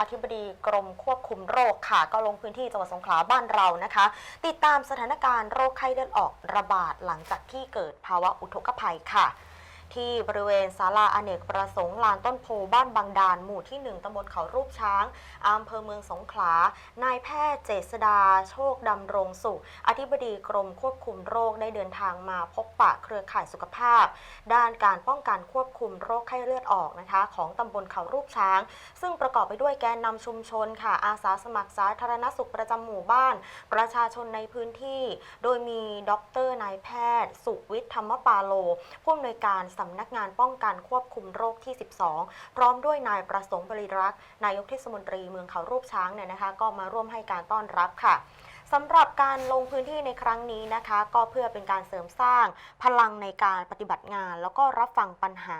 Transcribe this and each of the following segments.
อธิบดีกรมควบคุมโรคค่ะ ก็ลงพื้นที่จังหวัดสงขลาบ้านเรานะคะ ติดตามสถานการณ์โรคไข้เลือดออกระบาดหลังจากที่เกิดภาวะอุทกภัยค่ะ ที่บริเวณศาลาอเนกประสงค์ลานต้นโพบ้านบางดานหมู่ที่ 1ตำบลเขารูปช้างอำเภอเมืองสงขลา นายแพทย์เจษดา โชคดำรงสุข อธิบดีกรมควบคุมโรคได้เดินทางมาพบปะเครือข่ายสุขภาพ ด้านการป้องกันควบคุมโรคไข้เลือดออกนะคะ ของตำบลเขารูปช้าง ซึ่งประกอบไปด้วยแกนนำชุมชนค่ะ อาสาสมัครสาธารณสุขประจำหมู่บ้าน ประชาชนในพื้นที่ โดยมีดรนายแพทย์ สุวิทย์ธรรมปาโลผู้อำนวยการสำนักงานป้องกันควบคุมโรคที่ 12 พร้อมด้วยนายประสงค์บริรักษ์นายกเทศมนตรีเมืองเขารูปช้างเนี่ยนะคะ ก็มาร่วมให้การต้อนรับค่ะ สำหรับการลงพื้นที่ในครั้งนี้นะคะ ก็เพื่อเป็นการเสริมสร้างพลังในการปฏิบัติงาน แล้วก็รับฟังปัญหา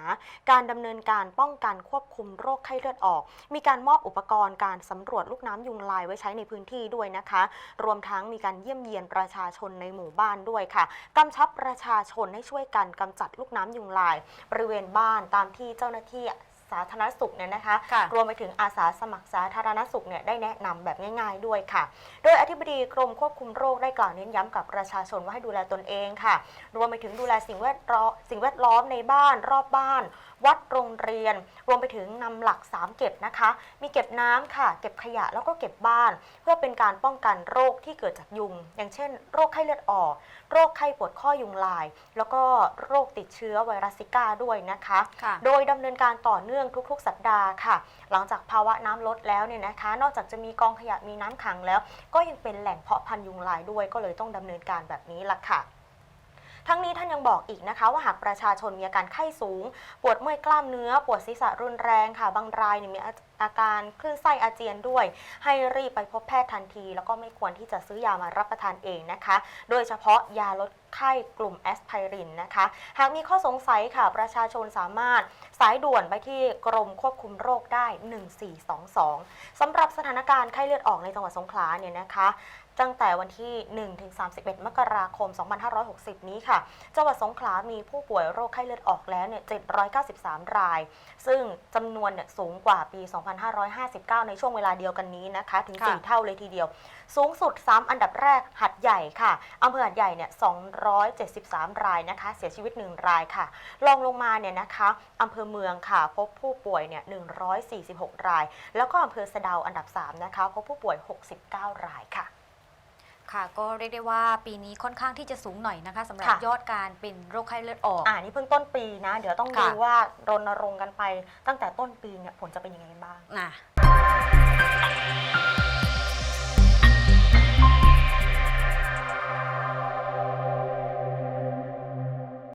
การดำเนินการป้องกันควบคุมโรคไข้เลือดออก มีการมอบอุปกรณ์การสำรวจลูกน้ำยุงลายไว้ใช้ในพื้นที่ด้วยนะคะ รวมทั้งมีการเยี่ยมเยียนประชาชนในหมู่บ้านด้วยค่ะกำชับประชาชนให้ช่วยกันกำจัดลูกน้ำยุงลาย บริเวณบ้านตามที่เจ้าหน้าที่ สาธารณสุขเนี่ยนะคะค่ะรวมไปถึงอาสาสมัครสาธารณสุขเนี่ยได้แนะนำแบบง่าย ๆด้วยค่ะ โดยอธิบดีกรมควบคุมโรคได้กล่าวเน้นย้ำกับประชาชนว่าให้ดูแลตนเองค่ะ รวมไปถึงดูแลสิ่งแวดล้อมสิ่งแวดล้อมในบ้านรอบบ้าน วัดโรงเรียน รวมไปถึงนำหลัก 3 เก็บนะคะ มีเก็บน้ำค่ะ เก็บขยะแล้วก็เก็บบ้าน เพื่อเป็นการป้องกันโรคที่เกิดจากยุง อย่างเช่น โรคไข้เลือดออก โรคไข้ปวดข้อยุงลาย แล้วก็โรคติดเชื้อไวรัสซิก้าด้วยนะคะ ค่ะ โดยดำเนินการต่อเนื่องื่องทุกๆ สัปดาห์ค่ะ หลังจากภาวะน้ำลดแล้วเนี่ยนะคะ นอกจากจะมีกองขยะมีน้ำขังแล้ว ก็ยังเป็นแหล่งเพาะพันธุ์ยุงลายด้วย ก็เลยต้องดำเนินการแบบนี้ล่ะค่ะทั้งนี้ท่านยังบอกอีกนะคะ ว่าหากประชาชนมีอาการไข้สูง ปวดเมื่อยกล้ามเนื้อ ปวดศีรษะรุนแรงค่ะ บางรายมีอาการคลื่นไส้อาเจียนด้วย ให้รีบไปพบแพทย์ทันที แล้วก็ไม่ควรที่จะซื้อยามารับประทานเองนะคะ โดยเฉพาะยาลดไข้กลุ่มแอสไพรินนะคะ หากมีข้อสงสัยค่ะ ประชาชนสามารถสายด่วนไปที่กรมควบคุมโรคได้ 1422สำหรับสถานการณ์ไข้เลือดออกในจังหวัดสงขลาเนี่ยนะคะตั้งแต่วันที่ 1-31 มกราคม 2560 นี้ค่ะ จังหวัดสงขลามีผู้ป่วยโรคไข้เลือดออกแล้วเนี่ย 793 ราย ซึ่งจำนวนเนี่ยสูงกว่าปี 2559 ในช่วงเวลาเดียวกันนี้นะคะ ถึงค่ะ4เท่าเลยทีเดียว สูงสุด 3 อันดับแรกหัดใหญ่ค่ะอำเภอหัดใหญ่เนี่ย273 รายนะคะ เสียชีวิต 1 รายค่ะรองลงมาเนี่ยนะคะอำเภอเมืองค่ะ พบผู้ป่วยเนี่ย146 ราย แล้วก็อำเภอสะเดาอันดับ 3 นะคะ พบผู้ป่วย 69 รายค่ะค่ะก็เรียกได้ว่าปีนี้ค่อนข้างที่จะสูงหน่อยนะคะสำหรับค่ะยอดการเป็นโรคไข้เลือดออกอ่านี่เพิ่งต้นปีนะ เดี๋ยวต้องค่ะดูว่ารณรงค์กันไปตั้งแต่ต้นปีเนี่ยผลจะเป็นยังไงบ้างนะ